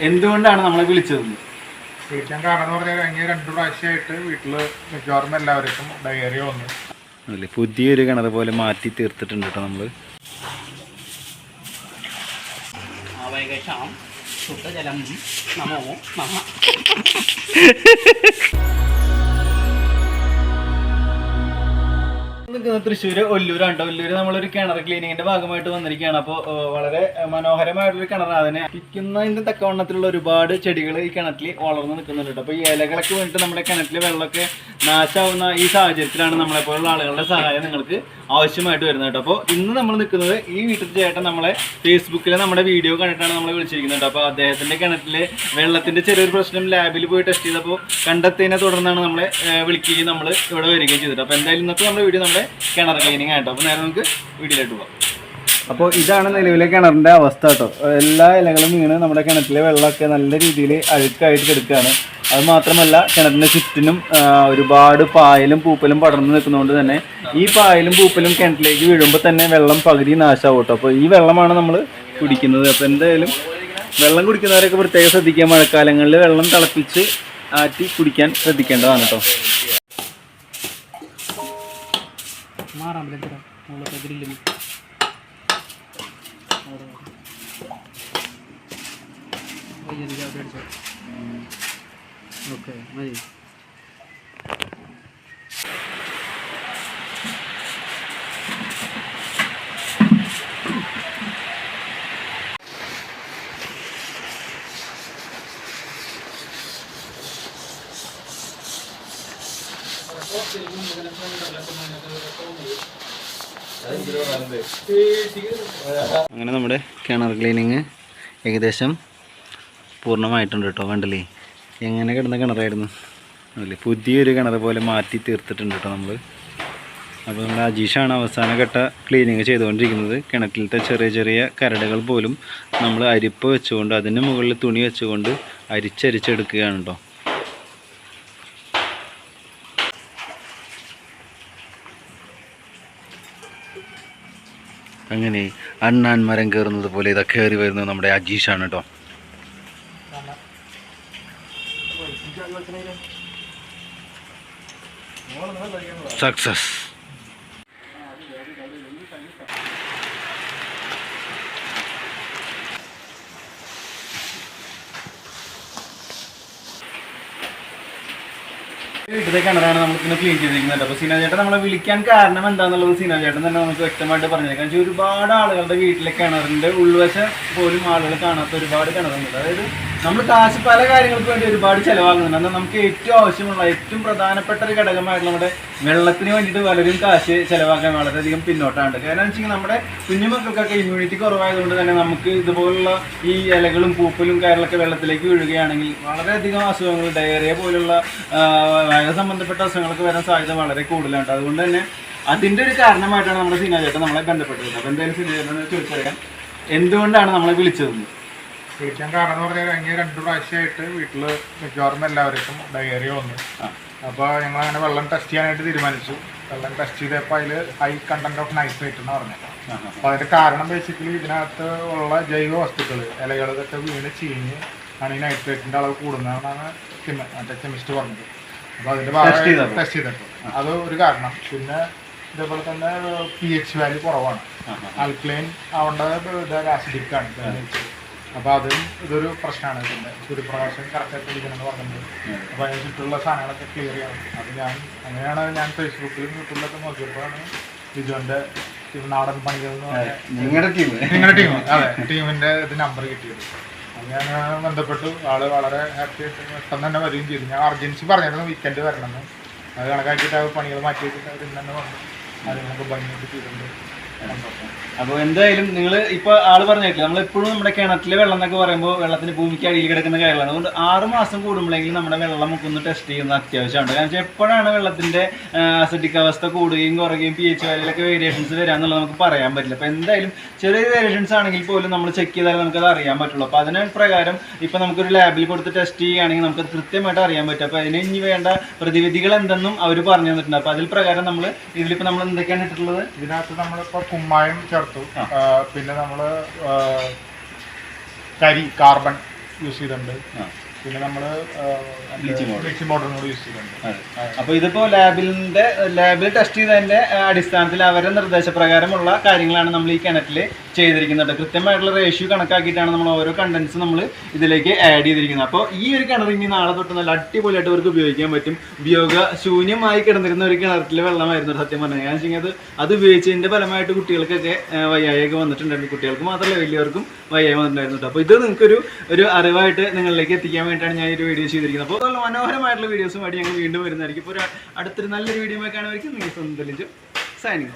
എന്തുകൊണ്ടാണ് നമ്മളെ വിളിച്ചത്? വിളിക്കാൻ കാരണം എന്ന് പറഞ്ഞാൽ കഴിഞ്ഞ രണ്ടു പ്രാവശ്യമായിട്ട് വീട്ടിൽ മിക്കവാറും എല്ലാവർക്കും ഡയറി വന്നു. അല്ലേ പുതിയൊരു കിണർ പോലെ മാറ്റി തീർത്തിട്ടുണ്ട് കേട്ടോ നമ്മൾ. വൈകേശാം ശുദ്ധജലം നമോ നമ. നിൽക്കുന്നത് തൃശ്ശൂർ ഒല്ലൂരാണ് ഒല്ലൂര് നമ്മളൊരു കിണർ ക്ലീനിങ്ങിന്റെ ഭാഗമായിട്ട് വന്നിരിക്കുകയാണ്. അപ്പോൾ വളരെ മനോഹരമായിട്ടുള്ള കിണറാണ് അതിനെ. ഇരിക്കുന്നതിന്റെ തക്കവണ്ണത്തിലുള്ള ഒരുപാട് ചെടികൾ ഈ കിണറ്റിൽ വളർന്ന് നിൽക്കുന്നുണ്ട് അപ്പോൾ ഈ ഇലകളൊക്കെ വേണ്ടിയിട്ട് നമ്മുടെ കിണറ്റിലെ വെള്ളമൊക്കെ നാശാവുന്ന ഈ സാഹചര്യത്തിലാണ് നമ്മളെപ്പോലുള്ള ആളുകളുടെ സഹായം നിങ്ങൾക്ക് ആവശ്യമായിട്ട് വരുന്നത് കേട്ടോ. അപ്പോൾ ഇന്ന് നമ്മൾ നിൽക്കുന്നത് ഈ വീട്ടിൽ ചേട്ടൻ നമ്മളെ ഫേസ്ബുക്കിൽ നമ്മുടെ വീഡിയോ കണ്ടിട്ടാണ് നമ്മളെ വിളിച്ചിരിക്കുന്നത് അപ്പോൾ അദ്ദേഹത്തിന്റെ കിണറ്റിലെ വെള്ളത്തിന്റെ ചെറിയൊരു പ്രശ്നം ലാബിൽ പോയി ടെസ്റ്റ് ചെയ്തപ്പോൾ കണ്ടെത്തിയതിനെ തുടർന്നാണ് നമ്മളെ വിളിക്കുകയും നമ്മൾ ഇവിടെ വരികയും ചെയ്തിട്ട് അപ്പോൾ എന്തായാലും ഇന്നത്തെ നമ്മുടെ വീഡിയോ നമ്മുടെ കിണർ ക്ലീനിങ് ആയിട്ടോ. അപ്പോൾ നേരെ നമുക്ക് വീട്ടിലേക്ക് പോകാം അപ്പോൾ ഇതാണ് നിലവിലെ കിണറിന്റെ അവസ്ഥ കേട്ടോ. എല്ലാ ഇലകളും വീണ് നമ്മുടെ കിണറ്റിലെ വെള്ളമൊക്കെ നല്ല രീതിയിൽ അഴുക്കായിട്ട് കിടക്കുകയാണ്. അത് മാത്രമല്ല കിണറിന്റെ ചുറ്റിനും ഒരുപാട് പായലും പൂപ്പലും പടർന്നു നിൽക്കുന്നതുകൊണ്ട് തന്നെ ഈ പായലും പൂപ്പലും കിണറ്റിലേക്ക് വീഴുമ്പോൾ തന്നെ വെള്ളം പകുതി നാശമാവും കേട്ടോ. അപ്പോൾ ഈ വെള്ളമാണ് നമ്മൾ കുടിക്കുന്നത്. അപ്പോൾ എന്തായാലും വെള്ളം കുടിക്കുന്നവരൊക്കെ പ്രത്യേകം ശ്രദ്ധിക്കുക. മഴക്കാലങ്ങളിൽ വെള്ളം തിളപ്പിച്ച് ആറ്റി കുടിക്കാൻ ശ്രദ്ധിക്കേണ്ടതാണ് കേട്ടോ. മാറാൻ പറ്റില്ല നമ്മളൊക്കെ ഗ്രില്ലിൽ ഓക്കെ മതി. അങ്ങനെ നമ്മുടെ കിണർ ക്ലീനിങ് ഏകദേശം പൂർണമായിട്ടുണ്ട് കേട്ടോ കണ്ടില്ലേ? എങ്ങനെ കിടന്ന കിണറായിരുന്നു? അല്ലേ പുതിയൊരു കിണർ പോലെ മാറ്റി തീർത്തിട്ടുണ്ട് കേട്ടോ നമ്മൾ അപ്പോൾ നമ്മുടെ അജീഷാണ് അവസാന ഘട്ട ക്ലീനിങ് ചെയ്തുകൊണ്ടിരിക്കുന്നത്. കിണറ്റിലത്തെ ചെറിയ ചെറിയ കരടുകൾ പോലും നമ്മൾ അരിപ്പ് വെച്ചുകൊണ്ട് അതിന് മുകളിൽ തുണി വെച്ചുകൊണ്ട് അരിച്ചരിച്ചെടുക്കുകയാണ് കേട്ടോ. അങ്ങനെ അണ്ണാൻ മരം കയറുന്നത് പോലെ ഇതൊക്കെ കയറി വരുന്നത് നമ്മുടെ അജീഷാണ് കേട്ടോ. സക്സസ് വീട്ടിലെ കിണറാണ് നമ്മൾ ഇന്ന് ക്ലീൻ ചെയ്തിരിക്കുന്നത്. അപ്പോൾ സീനാ ചേട്ടൻ നമ്മളെ വിളിക്കാൻ കാരണം എന്താണെന്നുള്ളത് സീനാ ചേട്ടൻ തന്നെ നമുക്ക് വ്യക്തമായിട്ട് പറഞ്ഞു കാരണം ഒരുപാട് ആളുകളുടെ വീട്ടിലെ കിണറിന്റെ ഉൾവശം പോലും ആളുകൾ കാണാത്ത ഒരുപാട് കിണറുണ്ട്. അതായത് നമ്മൾ കാശ് പല കാര്യങ്ങൾക്ക് വേണ്ടി ഒരുപാട് ചിലവാകുന്നുണ്ട്. എന്നാൽ നമുക്ക് ഏറ്റവും ആവശ്യമുള്ള ഏറ്റവും പ്രധാനപ്പെട്ട ഒരു ഘടകമായിട്ടുള്ള നമ്മുടെ വെള്ളത്തിന് വേണ്ടിയിട്ട് പലരും കാശ് ചിലവാക്കാൻ വളരെയധികം പിന്നോട്ടാണ്. കാരണം എന്ന് വെച്ചാൽ നമ്മുടെ കുഞ്ഞുമക്കൾക്കൊക്കെ ഇമ്മ്യൂണിറ്റി കുറവായതുകൊണ്ട് തന്നെ നമുക്ക് ഇതുപോലുള്ള ഈ ഇലകളും പൂപ്പലും കാര്യങ്ങളൊക്കെ വെള്ളത്തിലേക്ക് വീഴുകയാണെങ്കിൽ വളരെയധികം അസുഖങ്ങൾ ഡയറിയ പോലുള്ള വയറ് സംബന്ധപ്പെട്ട അസുഖങ്ങൾക്ക് വരാൻ സാധ്യത വളരെ കൂടുതലാണ്. അതുകൊണ്ട് തന്നെ അതിന്റെ ഒരു കാരണമായിട്ടാണ് നമ്മുടെ സിനിമ ചേട്ടൻ നമ്മളെ ബന്ധപ്പെട്ടത് അപ്പോൾ എന്തായാലും സിനിമ ചേട്ടൻ ചോദിച്ചറിയാം. എന്തുകൊണ്ടാണ് നമ്മളെ വിളിച്ചത് വിളിക്കാൻ കാരണം എന്ന് പറഞ്ഞാൽ കഴിഞ്ഞ രണ്ടു പ്രാവശ്യമായിട്ട് വീട്ടിൽ മിക്കവാറും എല്ലാവർക്കും ഡയറിയ വന്നു. അപ്പോൾ ഞങ്ങൾ അങ്ങനെ വെള്ളം ടെസ്റ്റ് ചെയ്യാനായിട്ട് തീരുമാനിച്ചു. വെള്ളം ടെസ്റ്റ് ചെയ്തപ്പോൾ അതിൽ ഹൈ കണ്ടന്റ് ഓഫ് നൈട്രേറ്റ് എന്ന് പറഞ്ഞു. അപ്പോൾ അതിന്റെ കാരണം ബേസിക്കലി ഇതിനകത്ത് ഉള്ള ജൈവ വസ്തുക്കൾ ഇലകൾ ഇതൊക്കെ വീണ് ചീഞ്ഞ് ആണ് ഈ നൈട്രേറ്റിന്റെ അളവ് കൂടുന്നതാണ് കെമി- മറ്റേ കെമിസ്റ്റ് പറഞ്ഞത്. അപ്പോൾ അതിന്റെ ചെയ്തപ്പോൾ? ടെസ്റ്റ് ചെയ്തപ്പോൾ അത് ഒരു കാരണം. പിന്നെ ഇതേപോലെ തന്നെ പി എച്ച് വാല്യൂ കുറവാണ്. ആൽക്ലൈൻ ആവേണ്ടത് ആസിഡിക് ആണ്. അപ്പോൾ അതും ഇതൊരു പ്രശ്നമാണ് ഇതിന്റെ സൂര്യപ്രകാശം കറക്റ്റായിട്ട് ഇരിക്കണമെന്ന് പറഞ്ഞിട്ടുണ്ട്. അപ്പോൾ അതിന് ചുറ്റുള്ള സാധനങ്ങളൊക്കെ ക്ലിയർ ചെയ്യണം അത് ഞാൻ അങ്ങനെയാണ് ഞാൻ ഫേസ്ബുക്കിലും യൂട്യൂബിലൊക്കെ നോക്കിയപ്പോഴാണ് ബിജുവിന്റെ നാടൻ പണികൾ നിങ്ങളുടെ ടീം നിങ്ങളുടെ ടീം അതെ ടീമിന്റെ ഇത് നമ്പർ കിട്ടിയത്. ഞാൻ ബന്ധപ്പെട്ടു. ആൾ വളരെ ഹാപ്പി ആയിട്ട് പെട്ടെന്ന് തന്നെ വരികയും ചെയ്തു. ഞാൻ അർജൻസി പറഞ്ഞിരുന്നു വീക്കെൻഡ് വരണമെന്ന്. അത് കണക്കാക്കിയിട്ട് ആ പണികൾ മാറ്റി വെച്ചിട്ട് അവർ ഇന്ന് തന്നെ വന്നു. കാര്യങ്ങളൊക്കെ ഭംഗിയായിട്ട് ചെയ്തിട്ടുണ്ട്. അപ്പോൾ എന്തായാലും നിങ്ങൾ ഇപ്പൊ ആൾ പറഞ്ഞിട്ടില്ല നമ്മൾ എപ്പോഴും നമ്മുടെ കിണറ്റിലെ വെള്ളം എന്നൊക്കെ പറയുമ്പോൾ വെള്ളത്തിന് ഭൂമിക്ക് അടിയിൽ കിടക്കുന്ന കാര്യങ്ങളാണ്. അതുകൊണ്ട് ആറ് മാസം കൂടുമ്പോഴെങ്കിലും നമ്മുടെ വെള്ളം നമുക്ക് ഒന്ന് ടെസ്റ്റ് ചെയ്യുന്ന അത്യാവശ്യമാണ്. കാരണം വെച്ചാൽ എപ്പോഴാണ് വെള്ളത്തിന്റെ അസിഡിക് അവസ്ഥ കൂടുകയും കുറയുകയും പി എച്ച് വാലിലൊക്കെ വേരിയേഷൻസ് വരാന്നുള്ളത് നമുക്ക് പറയാൻ പറ്റില്ല. അപ്പോൾ എന്തായാലും ചെറിയ വേരിയേഷൻസ് ആണെങ്കിൽ പോലും നമ്മൾ ചെക്ക് ചെയ്താലേ നമുക്കത് അറിയാൻ പറ്റുള്ളൂ. അപ്പോൾ അതിന് പ്രകാരം ഇപ്പൊ നമുക്കൊരു ലാബിൽ കൊടുത്ത് ടെസ്റ്റ് ചെയ്യുകയാണെങ്കിൽ നമുക്ക് കൃത്യമായിട്ട് അറിയാൻ പറ്റും. അപ്പോൾ അതിന് ഇനി വേണ്ട പ്രതിവിധികൾ എന്തെന്നും അവർ പറഞ്ഞു തന്നിട്ടുണ്ട്. അപ്പോൾ അതിൽ പ്രകാരം നമ്മൾ ഇതിലിപ്പോൾ നമ്മൾ എന്തൊക്കെയാണ് ഇട്ടിട്ടുള്ളത്? ഇതിനകത്ത് നമ്മളിപ്പോ കുമ്മായം ചേർത്തു പിന്നെ നമ്മൾ ആ, കരി കാർബൺ യൂസ് ചെയ്തിട്ടുണ്ട്. പിന്നെ നമ്മൾ. ബ്ലീച്ചിങ് പൗഡറും കൂടി യൂസ് ചെയ്യുന്നുണ്ട് അപ്പോൾ അപ്പൊ ഇതിപ്പോ ലാബിലിന്റെ ലാബിൽ ടെസ്റ്റ് ചെയ്തതിന്റെ അടിസ്ഥാനത്തിൽ അവരുടെ നിർദ്ദേശപ്രകാരമുള്ള കാര്യങ്ങളാണ് നമ്മൾ ഈ കിണറ്റിൽ ചെയ്തിരിക്കുന്നത്. കൃത്യമായിട്ടുള്ള റേഷ്യോ കണക്കാക്കിയിട്ടാണ് നമ്മൾ ഓരോ കണ്ടൻസ് നമ്മൾ ഇതിലേക്ക് ആഡ് ചെയ്തിരിക്കുന്നത്. അപ്പോൾ ഈ ഒരു കിണർ ഇനി നാളെ തൊട്ട് നല്ല അടിപൊളിയായിട്ട് അവർക്ക് ഉപയോഗിക്കാൻ പറ്റും. ഉപയോഗ ശൂന്യമായി കിടന്നിരുന്ന ഒരു കിണറ്റിലെ വെള്ളമായിരുന്നു സത്യം പറഞ്ഞാൽ ഞാൻ വെച്ചാൽ അത് അത് ഉപയോഗിച്ചതിന്റെ ഫലമായിട്ട് കുട്ടികൾക്കൊക്കെ വയ്യായൊക്കെ വന്നിട്ടുണ്ടായിരുന്നു. കുട്ടികൾക്ക് മാത്രമല്ല വലിയവർക്കും വയ്യായ വന്നിട്ടുണ്ടായിരുന്നു അപ്പോൾ ഇത് നിങ്ങൾക്കൊരു ഒരു അറിവായിട്ട് നിങ്ങളിലേക്ക് എത്തിക്കാൻ വേണ്ടിയിട്ടാണ് ഞാൻ ഒരു വീഡിയോ ചെയ്തിരിക്കുന്നത്. അപ്പോൾ നല്ല മനോഹരമായിട്ടുള്ള വീഡിയോസുമായിട്ട് ഞങ്ങൾ വീണ്ടും വരുന്നതായിരിക്കും. ഇപ്പോൾ അടുത്തൊരു നല്ലൊരു വീഡിയോ കാണുമായിരിക്കും നിങ്ങൾ സ്വന്തം സൈനിങ്